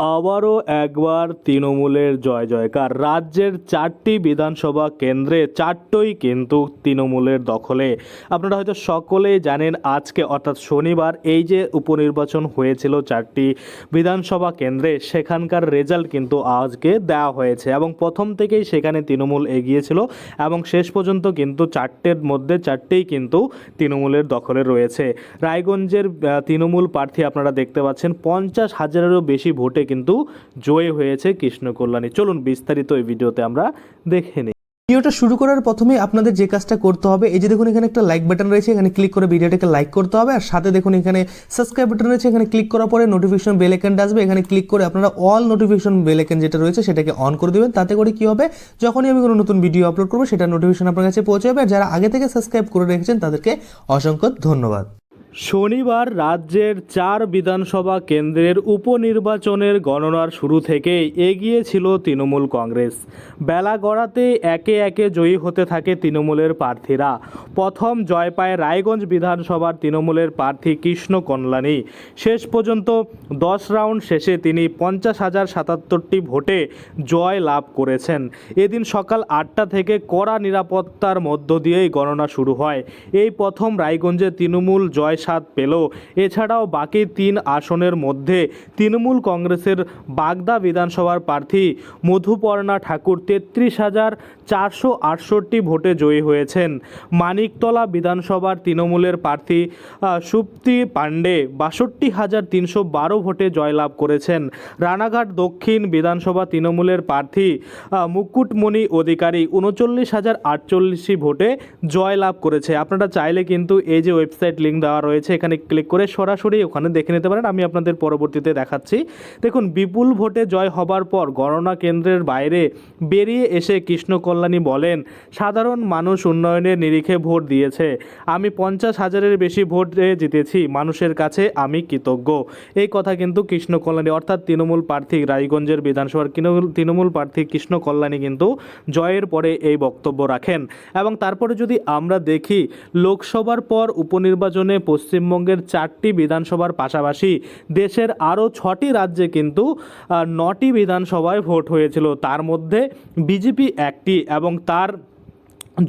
আবারও একবার তৃণমূলের জয় জয়কার। রাজ্যের চারটি বিধানসভা কেন্দ্রে চারটোই কিন্তু তৃণমূলের দখলে। আপনারা হয়তো সকলেই জানেন আজকে অর্থাৎ শনিবার এই যে উপনির্বাচন হয়েছিল চারটি বিধানসভা কেন্দ্রে, সেখানকার রেজাল্ট কিন্তু আজকে দেওয়া হয়েছে এবং প্রথম থেকেই সেখানে তৃণমূল এগিয়েছিল এবং শেষ পর্যন্ত কিন্তু চারটের মধ্যে চারটেই কিন্তু তৃণমূলের দখলে রয়েছে। রায়গঞ্জের তৃণমূল প্রার্থী আপনারা দেখতে পাচ্ছেন, পঞ্চাশ হাজারেরও বেশি ভোটে কিন্তু জয় হয়েছে কৃষ্ণ কল্যাণী। চলুন বিস্তারিত এই ভিডিওতে আমরা দেখে নিই। ভিডিওটা শুরু করার প্রথমে আপনাদের যে কাজটা করতে হবে, এই যে দেখুন এখানে একটা লাইক বাটন রয়েছে, এখানে ক্লিক করে ভিডিওটাকে লাইক করতে হবে, আর সাথে দেখুন এখানে সাবস্ক্রাইব বাটন রয়েছে, এখানে ক্লিক করার পরে নোটিফিকেশন বেল আইকনটা আসবে, এখানে ক্লিক করে আপনারা অল নোটিফিকেশন বেল আইকন যেটা রয়েছে সেটাকে অন করে দেবেন, তাতে করে কি হবে, যখনই আমি কোনো নতুন ভিডিও আপলোড করব, সেটা নোটিফিকেশন আপনার কাছে পৌঁছে যাবে আর যারা আগে থেকে সাবস্ক্রাইব করে রেখেছেন তাদেরকে অসংখ্য ধন্যবাদ। শনিবার রাজ্যের চার বিধানসভা কেন্দ্রের উপনির্বাচনের গণনার শুরু থেকেই এগিয়ে ছিল তৃণমূল কংগ্রেস। বেলা গড়াতে একে একে জয়ী হতে থাকে তৃণমূলের প্রার্থীরা। প্রথম জয় পায় রায়গঞ্জ বিধানসভার তৃণমূলের প্রার্থী কৃষ্ণ কল্যাণী। শেষ পর্যন্ত দশ রাউন্ড শেষে তিনি পঞ্চাশ হাজার সাতাত্তরটি ভোটে জয় লাভ করেছেন। এদিন সকাল আটটা থেকে কড়া নিরাপত্তার মধ্য দিয়েই গণনা শুরু হয়। এই প্রথম রায়গঞ্জে তৃণমূল জয় স্বাদ পেল। এছাড়াও বাকি তিন আসনের মধ্যে তৃণমূল কংগ্রেসের বাগদা বিধানসভার প্রার্থী মধুপর্ণা ঠাকুর তেত্রিশ হাজার চারশো আটষট্টি ভোটে জয়ী হয়েছেন। মানিকতলা বিধানসভার তৃণমূলের প্রার্থী সুপ্তি পাণ্ডে বাষট্টি হাজার তিনশো বারো ভোটে জয়লাভ করেছেন। রানাঘাট দক্ষিণ বিধানসভা তৃণমূলের প্রার্থী মুকুটমণি অধিকারী উনচল্লিশ হাজার আটচল্লিশটি ভোটে জয়লাভ করেছে। আপনারা চাইলে কিন্তু এই যে ওয়েবসাইট লিঙ্ক দেওয়া রয়েছে, এখানে ক্লিক করে সরাসরি ওখানে দেখে নিতে পারেন। আমি আপনাদের পরবর্তীতে দেখাচ্ছি। দেখুন, বিপুল ভোটে জয় হবার পর গণনা কেন্দ্রের বাইরে বেরিয়ে এসে কৃষ্ণ কল্যাণী বলেন, সাধারণ মানুষ উন্নয়নের নিরিখে ভোট দিয়েছে। আমি পঞ্চাশ হাজারের বেশি ভোটে জিতেছি। মানুষের কাছে আমি কৃতজ্ঞ। এই কথা কিন্তু কৃষ্ণ কল্যাণী অর্থাৎ তৃণমূল প্রার্থী রায়গঞ্জের বিধানসভার তৃণমূল- প্রার্থী কৃষ্ণ কল্যাণী কিন্তু জয়ের পরে এই বক্তব্য রাখেন। এবং তারপরে যদি আমরা দেখি, লোকসভার পর উপনির্বাচনে পশ্চিমবঙ্গের চারটি বিধানসভার পাশাপাশি দেশের আরও ছটি রাজ্যে কিন্তু নটি বিধানসভায় ভোট হয়েছিল। তার মধ্যে বিজেপি একটি এবং তার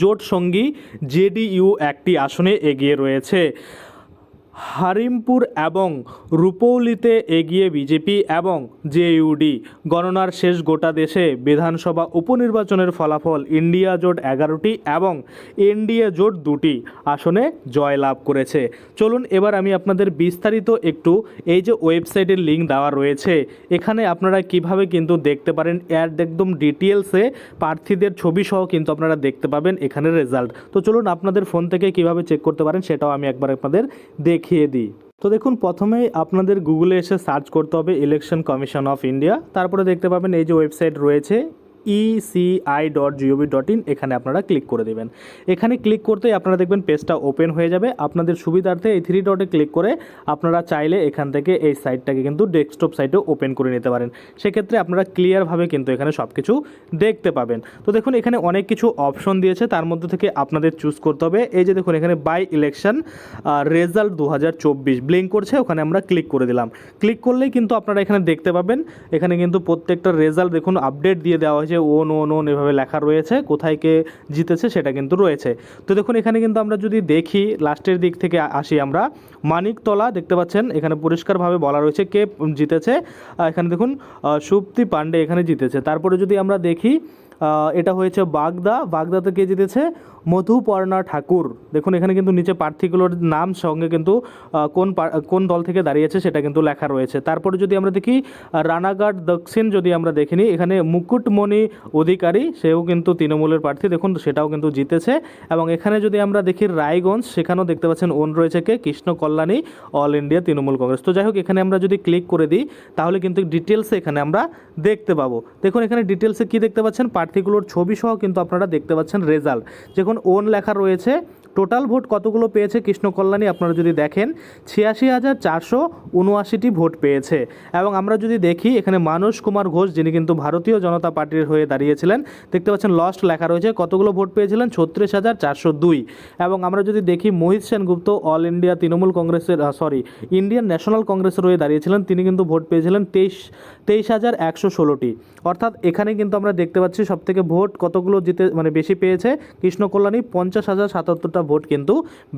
জোট সঙ্গী জেডিইউ একটি আসনে এগিয়ে রয়েছে। হারিমপুর এবং রূপৌলিতে এগিয়ে বিজেপি এবং জেইউডি গণনার শেষ গোটা দেশে বিধানসভা উপনির্বাচনের ফলাফল ইন্ডিয়া জোট এগারোটি এবং এনডিএ জোট দুটি আসনে জয়লাভ করেছে। চলুন এবার আমি আপনাদের বিস্তারিত একটু এই যে ওয়েবসাইটের লিঙ্ক দেওয়া রয়েছে, এখানে আপনারা কীভাবে কিন্তু দেখতে পারেন এর একদম ডিটেলসে প্রার্থীদের ছবি সহ কিন্তু আপনারা দেখতে পাবেন এখানে রেজাল্ট। তো চলুন আপনাদের ফোন থেকে কীভাবে চেক করতে পারেন সেটাও আমি একবার আপনাদের দেখিয়ে দিই। তো দেখুন, প্রথমেই আপনাদের গুগলে এসে সার্চ করতে হবে ইলেকশন কমিশন অফ ইন্ডিয়া তারপরে দেখতে পাবেন এই যে ওয়েবসাইট রয়েছে ECI dot gov dot in এখানে আপনারা ক্লিক করে দেবেন। এখানে ক্লিক করতেই আপনারা দেখবেন পেজটা ওপেন হয়ে যাবে। আপনাদের সুবিধার্থে এই থ্রি ডটে ক্লিক করে আপনারা চাইলে এখান থেকে এই সাইটটাকে কিন্তু ডেস্কটপ সাইটে ওপেন করে নিতে পারেন। সেক্ষেত্রে আপনারা ক্লিয়ারভাবে কিন্তু এখানে সব কিছু দেখতে পাবেন। তো দেখুন, এখানে অনেক কিছু অপশন দিয়েছে। তার মধ্যে থেকে আপনাদের চুজ করতে হবে। এই যে দেখুন, এখানে বাই ইলেকশন রেজাল্ট দু হাজার চব্বিশ। ব্লিঙ্ক করছে, ওখানে আমরা ক্লিক করে দিলাম। ক্লিক করলেই কিন্তু আপনারা এখানে দেখতে পাবেন। এখানে কিন্তু প্রত্যেকটা রেজাল্ট দেখুন আপডেট দিয়ে দেওয়া ওন ওন ওন এভাবে লেখা রয়েছে, কোথায় কে জিতেছে সেটা কিন্তু রয়েছে। তো দেখুন, এখানে কিন্তু আমরা যদি দেখি, লাস্টের দিক থেকে আসি আমরা, মানিকতলা দেখতে পাচ্ছেন, এখানে পরিষ্কারভাবে বলা রয়েছে কে জিতেছে। এখানে দেখুন সুপ্তি পাণ্ডে এখানে জিতেছে। তারপরে যদি আমরা দেখি এটা হয়েছে বাগদা, বাগদাতে কে জিতেছে? মধুপর্ণা ঠাকুর। দেখুন, এখানে কিন্তু নিচে প্রার্থীগুলোর নাম সঙ্গে কিন্তু কোন কোন দল থেকে দাঁড়িয়েছে সেটা কিন্তু লেখা রয়েছে। তারপরে যদি আমরা দেখি রানাঘাট দক্ষিণ যদি আমরা দেখে এখানে মুকুটমণি অধিকারী, সেও কিন্তু তৃণমূলের প্রার্থী। দেখুন, সেটাও কিন্তু জিতেছে। এবং এখানে যদি আমরা দেখি রায়গঞ্জ, সেখানেও দেখতে পাচ্ছেন ওন রয়েছে কে? Krishna Kalyani, all India Trinamool Congress. তো যাই হোক, এখানে আমরা যদি ক্লিক করে দিই, তাহলে কিন্তু ডিটেলসে এখানে আমরা দেখতে পাবো। দেখুন, এখানে ডিটেলসে কি দেখতে পাচ্ছেন? প্রার্থীগুলোর ছবি সহ কিন্তু আপনারা দেখতে পাচ্ছেন রেজাল্ট। যখন ওন লেখা রয়েছে। টোটাল ভোট কতগুলো পেয়েছে কৃষ্ণ কল্যাণী আপনারা যদি দেখেন, ছিয়াশি হাজার চারশো উনআশিটি ভোট পেয়েছে। এবং আমরা যদি দেখি, এখানে মানস কুমার ঘোষ, যিনি কিন্তু ভারতীয় জনতা পার্টির হয়ে দাঁড়িয়েছিলেন, দেখতে পাচ্ছেন লস্ট লেখা রয়েছে, কতগুলো ভোট পেয়েছিলেন? ছত্রিশ হাজার চারশো দুই। এবং আমরা যদি দেখি, মোহিত সেনগুপ্ত অল ইন্ডিয়া তৃণমূল কংগ্রেসের সরি ইন্ডিয়ান ন্যাশনাল কংগ্রেসের হয়ে দাঁড়িয়েছিলেন, তিনি কিন্তু ভোট পেয়েছিলেন তেইশ তেইশ হাজার একশো ষোলোটি। অর্থাৎ এখানে কিন্তু আমরা দেখতে পাচ্ছি সব থেকে ভোট কতগুলো জিতে মানে বেশি পেয়েছে কৃষ্ণ কল্যাণী পঞ্চাশ হাজার সাতাত্তরটা ভোট কিন্তু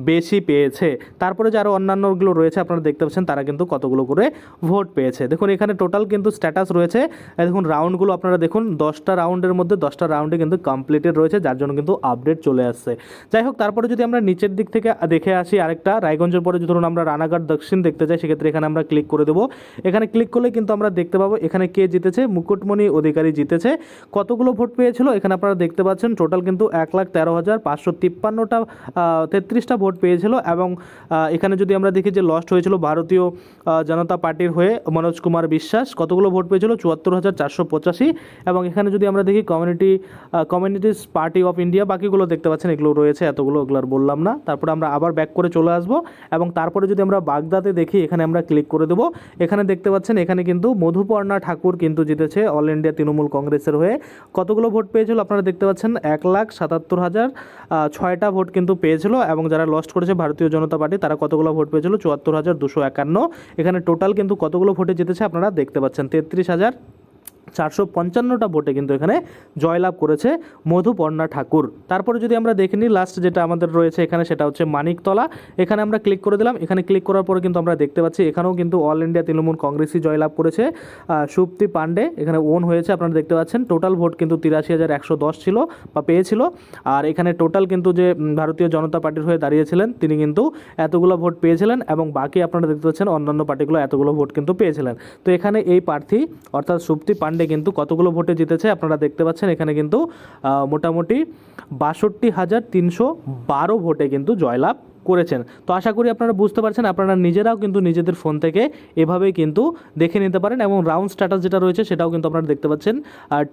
বেশি পেয়েছে। তারপরে যে আরও অন্যান্যগুলো রয়েছে আপনারা দেখতে পাচ্ছেন, তারা কিন্তু কতগুলো করে ভোট পেয়েছে। দেখুন, এখানে টোটাল কিন্তু স্ট্যাটাস রয়েছে। দেখুন রাউন্ডগুলো আপনারা দেখুন, দশটা রাউন্ডের মধ্যে দশটা রাউন্ডে কিন্তু কমপ্লিটেড রয়েছে, যার জন্য কিন্তু আপডেট চলে আসছে। যাই হোক, তারপরে যদি আমরা নিচের দিক থেকে দেখে আসি আরেকটা, রায়গঞ্জের পরে যদি ধরুন আমরা রানাঘাট দক্ষিণ দেখতে চাই, সেক্ষেত্রে এখানে আমরা ক্লিক করে দেবো। এখানে ক্লিক করলে কিন্তু আমরা দেখতে পাবো, এখানে কে জিতেছে? মুকুটমণি অধিকারী জিতেছে। কতগুলো ভোট পেয়েছিল? এখানে আপনারা দেখতে পাচ্ছেন টোটাল কিন্তু এক লাখ তেরো হাজার পাঁচশো তিপ্পান্নটা তেত্রিশটা ভোট পেয়েছিল এবং এখানে যদি আমরা দেখি যে লস্ট হয়েছিল ভারতীয় জনতা পার্টির হয়ে মনোজ কুমার বিশ্বাস, কতগুলো ভোট পেয়েছিল? চুয়াত্তর হাজার চারশো পঁচাশি এবং এখানে যদি আমরা দেখি community communities party of India বাকিগুলো দেখতে পাচ্ছেন, এগুলো রয়েছে, এতগুলো ওগুলো আর বললাম না। তারপরে আমরা আবার ব্যাক করে চলে আসব এবং তারপরে যদি আমরা বাগদাতে দেখি, এখানে আমরা ক্লিক করে দেবো। এখানে দেখতে পাচ্ছেন, এখানে কিন্তু মধুপর্ণা ঠাকুর কিন্তু জিতেছে অল ইন্ডিয়া তৃণমূল কংগ্রেসের হয়ে। কতগুলো ভোট পেয়েছিল আপনারা দেখতে পাচ্ছেন? এক লাখ সাতাত্তর হাজার ছয়টা ভোট কিন্তু পেয়েছিল এবং যারা লস্ট করেছে ভারতীয় জনতা পার্টি, তারা কতগুলো ভোট পেয়েছিল? চুয়াত্তর হাজার দুশো একান্ন। এখানে টোটাল কিন্তু কতগুলো ভোটে জিতেছে আপনারা দেখতে পাচ্ছেন। তেত্রিশ হাজার চারশো পঞ্চান্নটা ভোটে কিন্তু এখানে জয়লাভ করেছে মধুপর্ণা ঠাকুর। তারপরে যদি আমরা দেখে নিই লাস্ট যেটা আমাদের রয়েছে এখানে সেটা হচ্ছে মানিকতলা। এখানে আমরা ক্লিক করে দিলাম। এখানে ক্লিক করার পরে কিন্তু আমরা দেখতে পাচ্ছি এখানেও কিন্তু অল ইন্ডিয়া তৃণমূল কংগ্রেসই জয়লাভ করেছে। সুপ্তি পান্ডে এখানে ওন হয়েছে। আপনারা দেখতে পাচ্ছেন টোটাল ভোট কিন্তু তিরাশি হাজার একশো দশ ছিল বা পেয়েছিল। আর এখানে টোটাল কিন্তু যে ভারতীয় জনতা পার্টির হয়ে দাঁড়িয়েছিলেন, তিনি কিন্তু এতগুলো ভোট পেয়েছিলেন এবং বাকি আপনারা দেখতে পাচ্ছেন অন্যান্য পার্টিগুলো এতগুলো ভোট কিন্তু পেয়েছিলেন। তো এখানে এই প্রার্থী, অর্থাৎ সুপ্তি পান্ডে কিন্তু কতগুলো ভোটে জিতেছে আপনারা দেখতে পাচ্ছেন। এখানে কিন্তু মোটামুটি বাষট্টি হাজার তিনশো বারো ভোটে কিন্তু জয়লাভ করেছেন। তো আশা করি আপনারা বুঝতে পারছেন, আপনারা নিজেরাও কিন্তু নিজেদের ফোন থেকে এভাবেই কিন্তু দেখে নিতে পারেন এবং রাউন্ড স্ট্যাটাস যেটা রয়েছে সেটাও কিন্তু আপনারা দেখতে পাচ্ছেন।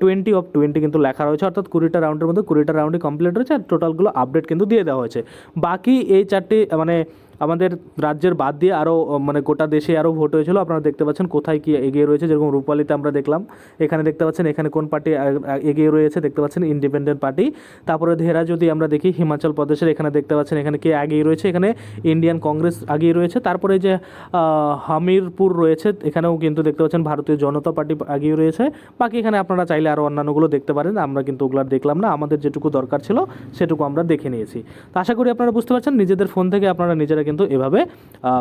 টোয়েন্টি অফ টোয়েন্টি কিন্তু লেখা রয়েছে, অর্থাৎ কুড়িটা রাউন্ডের মধ্যে কুড়িটা রাউন্ডে কমপ্লিট রয়েছে আর টোটালগুলো আপডেট কিন্তু দিয়ে দেওয়া হয়েছে। বাকি এই চারটি মানে আমাদের রাজ্যের বাদ দিয়ে আরও মানে গোটা দেশে আরও ভোট হয়েছিল। আপনারা দেখতে পাচ্ছেন কোথায় কি এগিয়ে রয়েছে। যেরকম রূপালিতে আমরা দেখলাম, এখানে দেখতে পাচ্ছেন এখানে কোন পার্টি এগিয়ে রয়েছে দেখতে পাচ্ছেন ইন্ডিপেন্ডেন্ট পার্টি। তারপরে ধেরা যদি আমরা দেখি, হিমাচল প্রদেশের এখানে দেখতে পাচ্ছেন এখানে কে এগিয়ে রয়েছে, এখানে ইন্ডিয়ান কংগ্রেস এগিয়ে রয়েছে। তারপরে যে হামিরপুর রয়েছে, এখানেও কিন্তু দেখতে পাচ্ছেন ভারতীয় জনতা পার্টি এগিয়ে রয়েছে। বাকি এখানে আপনারা চাইলে আরও অন্যান্যগুলো দেখতে পারেন, আমরা কিন্তু ওগুলো দেখলাম না। আমাদের যেটুকু দরকার ছিল, সেটুকু আমরা দেখে নিয়েছি। তো আশা করি আপনারা বুঝতে পারছেন, নিজেদের ফোন থেকে আপনারা নিজেরা কিন্তু এভাবে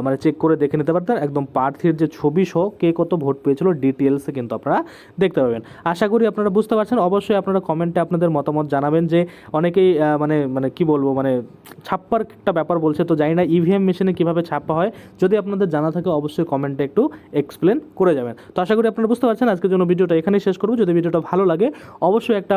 মানে চেক করে দেখে নিতে পারতেন। একদম প্রার্থীর যে ছবি সহ কে কত ভোট পেয়েছিল ডিটেলসে কিন্তু আপনারা দেখতে পাবেন। আশা করি আপনারা বুঝতে পারছেন। অবশ্যই আপনারা কমেন্টে আপনাদের মতামত জানাবেন যে অনেকেই মানে মানে কি বলব মানে ছাপ্পার একটা ব্যাপার বলছে তো জানি না ইভিএম মেশিনে কীভাবে ছাপ্পা হয়। যদি আপনাদের জানা থাকে অবশ্যই কমেন্টে একটু এক্সপ্লেন করে যাবেন। তো আশা করি আপনারা বুঝতে পারছেন। আজকের জন্য ভিডিওটা এখানেই শেষ করব। যদি ভিডিওটা ভালো লাগে, অবশ্যই একটা